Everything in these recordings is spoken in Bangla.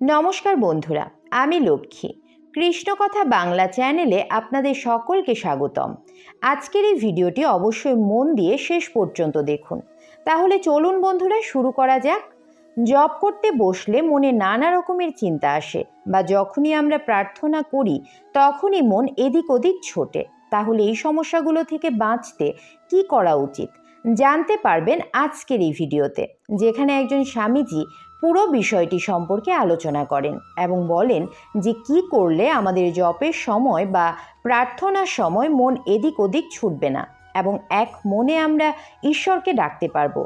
নমস্কার বন্ধুরা, আমি লক্ষ্মী। কৃষ্ণকথা বাংলা চ্যানেলে আপনাদের সকলকে স্বাগতম। আজকের এই ভিডিওটি অবশ্যই মন দিয়ে শেষ পর্যন্ত দেখুন। তাহলে চলুন বন্ধুরা, শুরু করা যাক। জব করতে বসলে মনে নানা রকমের চিন্তা আসে বা যখনই আমরা প্রার্থনা করি, তখনই মন এদিক ওদিক ছোটে। তাহলে এই সমস্যাগুলো থেকে বাঁচতে কি করা উচিত? জানতে পারবেন আজকের এই ভিডিওতে, যেখানে একজন স্বামীজি পুরো বিষয়টি সম্পর্কে আলোচনা করেন এবং বলেন যে কি করলে আমাদের জপের সময় বা প্রার্থনার সময় মন এদিক ওদিক ছুটবে না এবং এক মনে আমরা ঈশ্বরকে ডাকতে পারব।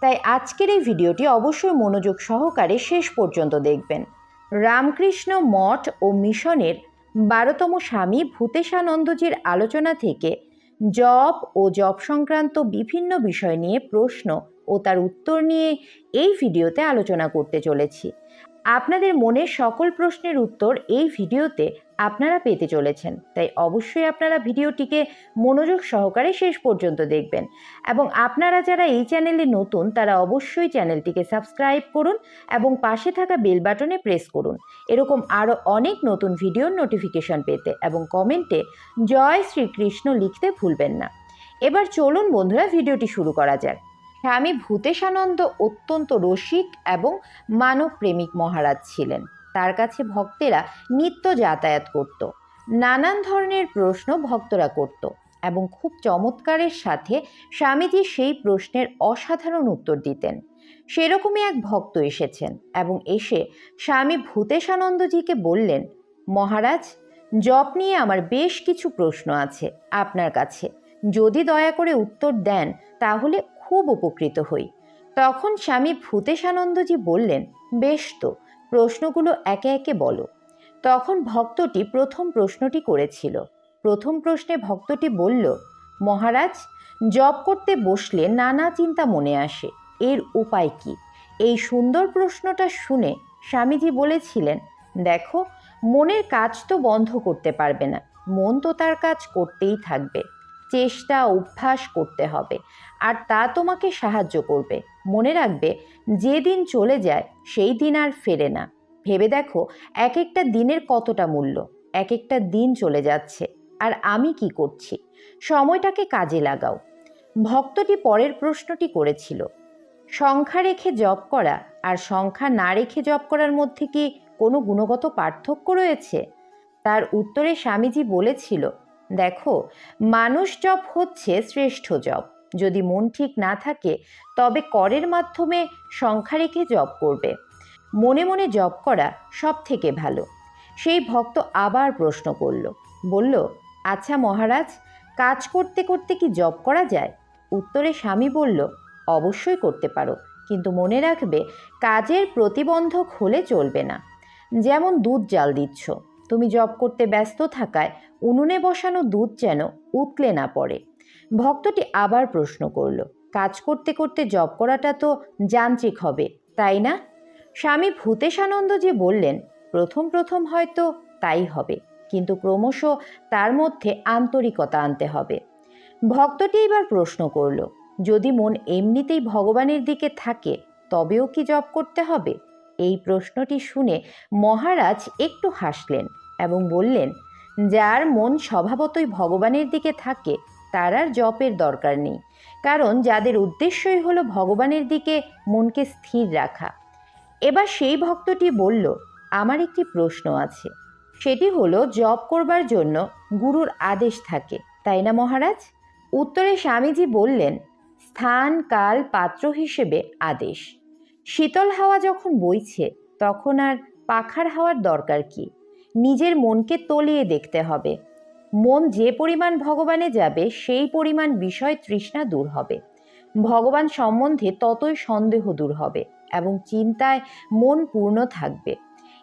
তাই আজকের এই ভিডিওটি অবশ্যই মনোযোগ সহকারে শেষ পর্যন্ত দেখবেন। রামকৃষ্ণ মঠ ও মিশনের বারোতম স্বামী ভূতেশানন্দজির আলোচনা থেকে জপ ও জপ সংক্রান্ত বিভিন্ন বিষয় নিয়ে প্রশ্ন ও তার উত্তর নিয়ে এই ভিডিওতে আলোচনা করতে চলেছি। আপনাদের মনের সকল প্রশ্নের উত্তর এই ভিডিওতে আপনারা পেতে চলেছেন। তাই অবশ্যই আপনারা ভিডিওটিকে মনোযোগ সহকারে শেষ পর্যন্ত দেখবেন এবং আপনারা যারা এই চ্যানেলে নতুন, তারা অবশ্যই চ্যানেলটিকে সাবস্ক্রাইব করুন এবং পাশে থাকা বেল বাটনে প্রেস করুন। এরকম আরও অনেক নতুন ভিডিওর নোটিফিকেশন পেতে এবং কমেন্টে জয় শ্রীকৃষ্ণ লিখতে ভুলবেন না। এবার চলুন বন্ধুরা, ভিডিওটি শুরু করা যাক। স্বামী ভূতেশানন্দ অত্যন্ত রসিক এবং মানব প্রেমিক মহারাজ ছিলেন। তার কাছে ভক্তেরা নিত্য যাতায়াত করত। নানান ধরনের প্রশ্ন ভক্তরা করত এবং খুব চমৎকারের সাথে স্বামীজি সেই প্রশ্নের অসাধারণ উত্তর দিতেন। সেরকমই এক ভক্ত এসেছেন এবং এসে স্বামী ভূতেশানন্দজিকে বললেন, মহারাজ, জপ নিয়ে আমার বেশ কিছু প্রশ্ন আছে আপনার কাছে। যদি দয়া করে উত্তর দেন, তাহলে খুব উপকৃত হই। তখন স্বামী ভূতেশানন্দজি বললেন, বেশ তো, প্রশ্নগুলো একে একে বলো। তখন ভক্তটি প্রথম প্রশ্নটি করেছিল। প্রথম প্রশ্নে ভক্তটি বলল, মহারাজ জব করতে বসলে নানা চিন্তা মনে আসে, এর উপায় কি? এই সুন্দর প্রশ্নটা শুনে স্বামীজি বলেছিলেন, দেখো, মনের কাজ তো বন্ধ করতে পারবে না, মন তো তার কাজ করতেই থাকবে। চেষ্টা, অভ্যাস করতে হবে। আর তা তোমাকে সাহায্য করবে। মনে রাখবে যে দিন চলে যায়, সেই দিন আর ফেরে না। ভেবে দেখো এক একটা দিনের কতটা মূল্য এক একটা দিন চলে যাচ্ছে। আর আমি কি করছি? সময়টাকে কাজে লাগাও। ভক্তটি পরের প্রশ্নটি করেছিল, সংখ্যা রেখে জপ করা আর সংখ্যা না রেখে জপ করার মধ্যে কি কোনো গুণগত পার্থক্য রয়েছে? তার উত্তরে স্বামীজি বলেছিল দেখো, মানুষ জপ হচ্ছে শ্রেষ্ঠ জপ। যদি মন ঠিক না থাকে, তবে করের মাধ্যমে সংখ্যা রেখে জপ করবে। মনে মনে জপ করা সব থেকে ভালো। সেই ভক্ত আবার প্রশ্ন করল, বলল আচ্ছা মহারাজ, কাজ করতে করতে কি জপ করা যায়? উত্তরে স্বামী বলল, অবশ্যই করতে পারো, কিন্তু মনে রাখবে কাজের প্রতিবন্ধক হলে চলবে না। যেমন দুধ জাল দিচ্ছ। তুমি জব করতে ব্যস্ত থাকায় উনুনে বসানো দুধ যেন উতলে না পড়ে। ভক্তটি আবার প্রশ্ন করল, কাজ করতে করতে জব করাটা তো যান্ত্রিক হবে, তাই না? স্বামী ভূতেশানন্দ যে বললেন, প্রথম প্রথম হয়তো তাই হবে, কিন্তু ক্রমশ তার মধ্যে আন্তরিকতা আনতে হবে। ভক্তটি এবার প্রশ্ন করল, যদি মন এমনিতেই ভগবানের দিকে থাকে, তবেও কি জব করতে হবে? এই প্রশ্নটি শুনে মহারাজ একটু হাসলেন এবং বললেন, যার মন স্বভাবতই ভগবানের দিকে থাকে, তার আর জপের দরকার নেই। কারণ যাদের উদ্দেশ্যই হলো ভগবানের দিকে মনকে স্থির রাখা। এবার সেই ভক্তটি বলল, আমার একটি প্রশ্ন আছে। সেটি হলো, জপ করবার জন্য গুরুর আদেশ থাকে, তাই না মহারাজ? উত্তরে স্বামীজি বললেন, স্থান, কাল, পাত্র হিসেবে আদেশ। শীতল হাওয়া যখন বইছে, তখন আর পাখার হাওয়ার দরকার কি? নিজের মনকে তলিয়ে দেখতে হবে। মন যে পরিমাণ ভগবানে যাবে, সেই পরিমাণ বিষয় তৃষ্ণা দূর হবে। ভগবান সম্বন্ধে ততই সন্দেহ দূর হবে এবং চিন্তায় মন পূর্ণ থাকবে।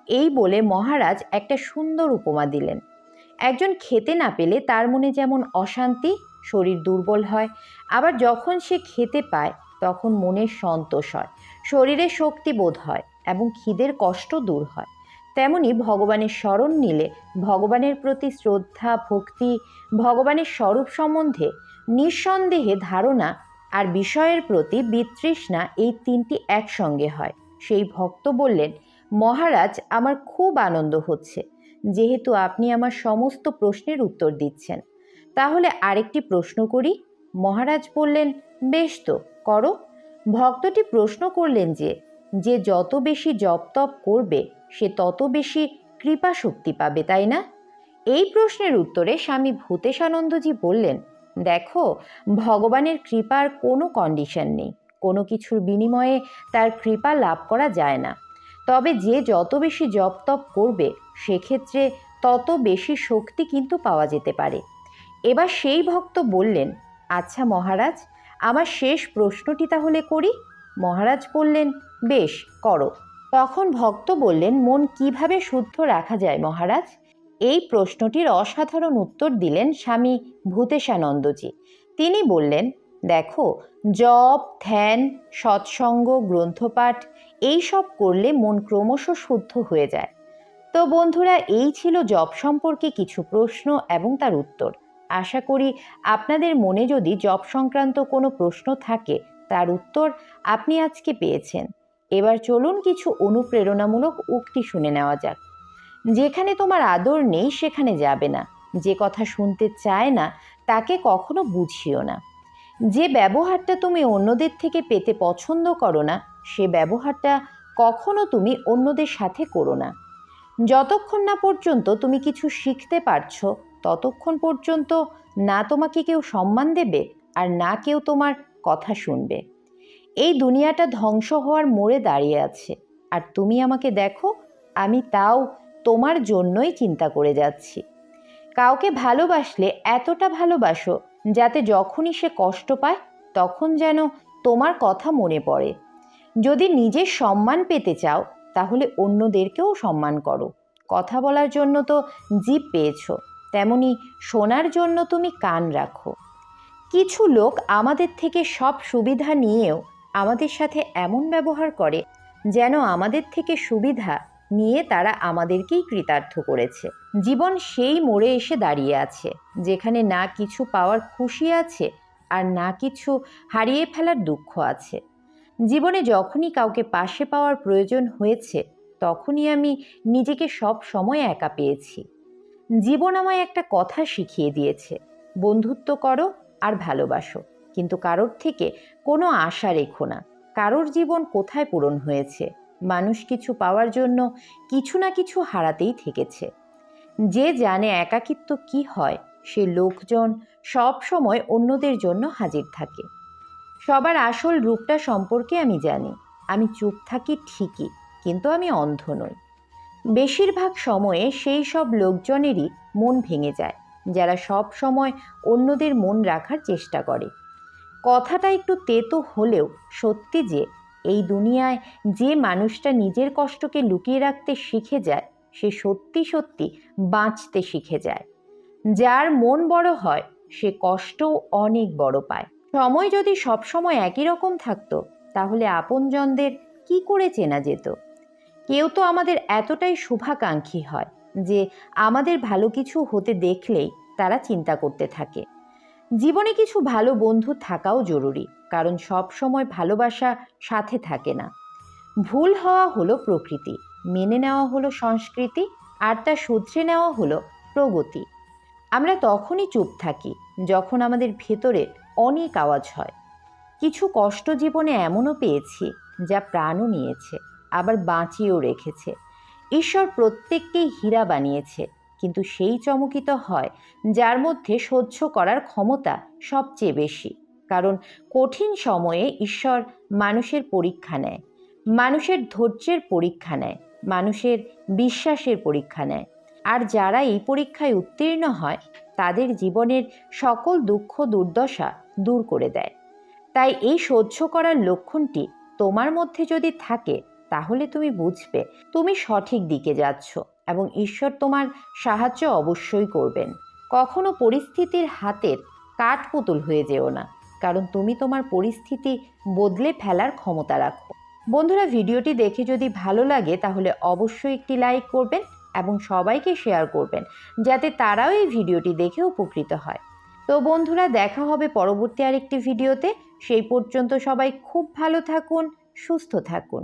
এই বলে মহারাজ একটা সুন্দর উপমা দিলেন। একজন খেতে না পেলে তার মনে যেমন অশান্তি, শরীর দুর্বল হয়। আবার যখন সে খেতে পায় তখন মনের সন্তোষ হয়, শরীরে শক্তি বোধ হয় এবং খিদের কষ্ট দূর হয়। তেমনি ভগবানের স্মরণ নিলে ভগবানের প্রতি শ্রদ্ধা, ভক্তি, ভগবানের স্বরূপ সম্বন্ধে নিঃসন্দেহে ধারণা আর বিষয়ের প্রতি বিতৃষ্ণা এই তিনটি একসঙ্গে হয়। সেই ভক্ত বললেন, মহারাজ, আমার খুব আনন্দ হচ্ছে। যেহেতু আপনি আমার সমস্ত প্রশ্নের উত্তর দিচ্ছেন, তাহলে আরেকটি প্রশ্ন করি। মহারাজ বললেন, বেশ তো। করো। ভক্তটি প্রশ্ন করলেন যে যে যত বেশি জপ তপ করবে, সে তত বেশি কৃপা শক্তি পাবে, তাই না? এই প্রশ্নের উত্তরে স্বামী ভূতেশানন্দজি বললেন, দেখো, ভগবানের কৃপার কোনো কন্ডিশন নেই। কোনো কিছুর বিনিময়ে তার কৃপা লাভ করা যায় না। তবে যে যত বেশি জপ তপ করবে, সেক্ষেত্রে তত বেশি শক্তি কিন্তু পাওয়া যেতে পারে। এবার সেই ভক্ত বললেন আচ্ছা মহারাজ আমার শেষ প্রশ্নটি তাহলে করি? মহারাজ বললেন, বেশ, করো। তখন ভক্ত বললেন, মন কীভাবে শুদ্ধ রাখা যায় মহারাজ? এই প্রশ্নটির অসাধারণ উত্তর দিলেন স্বামী ভূতেশানন্দজি। তিনি বললেন, দেখো, জপ, ধ্যান, সৎসঙ্গ, গ্রন্থপাঠ এই সব করলে মন ক্রমশ শুদ্ধ হয়ে যায়। তো বন্ধুরা, এই ছিল জব সম্পর্কে কিছু প্রশ্ন এবং তার উত্তর। আশা করি আপনাদের মনে যদি জব সংক্রান্ত কোনো প্রশ্ন থাকে, তার উত্তর আপনি আজকে পেয়েছেন। এবার চলুন কিছু অনুপ্রেরণামূলক উক্তি শুনে নেওয়া যাক। যেখানে তোমার আদর নেই, সেখানে যাবে না। যে কথা শুনতে চায় না, তাকে কখনো বুঝিও না। যে ব্যবহারটা তুমি অন্যদের থেকে পেতে পছন্দ করো না, সে ব্যবহারটা কখনো তুমি অন্যদের সাথে করো না। যতক্ষণ না পর্যন্ত তুমি কিছু শিখতে পারছ ততক্ষণ পর্যন্ত না তোমাকে কেউ সম্মান দেবে আর না কেউ তোমার কথা শুনবে। এই দুনিয়াটা ধ্বংস হওয়ার মোড়ে দাঁড়িয়ে আছে। আর তুমি আমাকে দেখো, আমি তাও তোমার জন্যই চিন্তা করে যাচ্ছি। কাউকে ভালোবাসলে এতটা ভালোবাসো যাতে যখনই সে কষ্ট পায় তখন যেন তোমার কথা মনে পড়ে। যদি নিজের সম্মান পেতে চাও তাহলে অন্যদেরকেও সম্মান করো। কথা বলার জন্য তো জিভ পেয়েছ। তেমনি শোনার জন্য তুমি কান রাখো। কিছু লোক আমাদের থেকে সব সুবিধা নিয়েও আমাদের সাথে এমন ব্যবহার করে, যেন আমাদের থেকে সুবিধা নিয়ে তারা আমাদেরকেই কৃতার্থ করেছে। জীবন সেই মোড়ে এসে দাঁড়িয়ে আছে, যেখানে না কিছু পাওয়ার খুশি আছে আর না কিছু হারিয়ে ফেলার দুঃখ আছে। জীবনে যখনই কাউকে পাশে পাওয়ার প্রয়োজন হয়েছে, তখনই আমি নিজেকে সব সময় একা পেয়েছি। জীবন আমায় একটা কথা শিখিয়ে দিয়েছে। বন্ধুত্ব করো আর ভালোবাসো। কিন্তু কারোর থেকে কোনো আশা রেখো না। কারোর জীবন কোথায় পূরণ হয়েছে? মানুষ কিছু পাওয়ার জন্য কিছু না কিছু হারাতেই থেকেছে। যে জানে একাকিত্ব কি হয়, সে লোকজন সব সময় অন্যদের জন্য হাজির থাকে। সবার আসল রূপটা সম্পর্কে আমি জানি। আমি চুপ থাকি ঠিকই, কিন্তু আমি অন্ধ নই। বেশিরভাগ সময়ে সেই সব লোকজনেরই মন ভেঙে যায়, যারা সব সময় অন্যদের মন রাখার চেষ্টা করে। কথাটা একটু তেতো হলেও সত্যি যে, এই দুনিয়ায় যে মানুষটা নিজের কষ্টকে লুকিয়ে রাখতে শিখে যায়, সে সত্যি সত্যি বাঁচতে শিখে যায়। যার মন বড় হয়, সে কষ্টও অনেক বড় পায়। সময় যদি সবসময় একই রকম থাকতো, তাহলে আপনজনদের কি করে চেনা যেত? কেউ তো আমাদের এতটাই শুভাকাঙ্ক্ষী হয় যে আমাদের ভালো কিছু হতে দেখলেই তারা চিন্তা করতে থাকে। জীবনে কিছু ভালো বন্ধু থাকাও জরুরি, কারণ সব সময় ভালোবাসা সাথে থাকে না। ভুল হওয়া হলো প্রকৃতি, মেনে নেওয়া হলো সংস্কৃতি, আর তা শুধরে নেওয়া হলো প্রগতি। আমরা তখনই চুপ থাকি যখন আমাদের ভেতরে অনেক আওয়াজ হয়। কিছু কষ্ট জীবনে এমনও পেয়েছি যা প্রাণও নিয়েছে। আবার বাঁচিয়েও রেখেছে। ঈশ্বর প্রত্যেককেই হীরা বানিয়েছে, কিন্তু সেই চমকিত হয় যার মধ্যে সহ্য করার ক্ষমতা সবচেয়ে বেশি। কারণ কঠিন সময়ে ঈশ্বর মানুষের পরীক্ষা নেয়, মানুষের ধৈর্যের পরীক্ষা নেয়, মানুষের বিশ্বাসের পরীক্ষা নেয়। আর যারা এই পরীক্ষায় উত্তীর্ণ হয়, তাদের জীবনের সকল দুঃখ দুর্দশা দূর করে দেয়। তাই এই সহ্য করার লক্ষণটি তোমার মধ্যে যদি থাকে তাহলে তুমি বুঝবে, তুমি সঠিক দিকে যাচ্ছ এবং ঈশ্বর তোমার সাহায্য অবশ্যই করবেন। কখনো পরিস্থিতির হাতের কাঠপুতুল হয়ে যেও না, কারণ তুমি তোমার পরিস্থিতি বদলে ফেলার ক্ষমতা রাখো। বন্ধুরা, ভিডিওটি দেখে যদি ভালো লাগে, তাহলে অবশ্যই একটি লাইক করবেন এবং সবাইকে শেয়ার করবেন, যাতে তারাও এই ভিডিওটি দেখে উপকৃত হয়। তো বন্ধুরা, দেখা হবে পরবর্তী আরেকটি ভিডিওতে। সেই পর্যন্ত সবাই খুব ভালো থাকুন, সুস্থ থাকুন।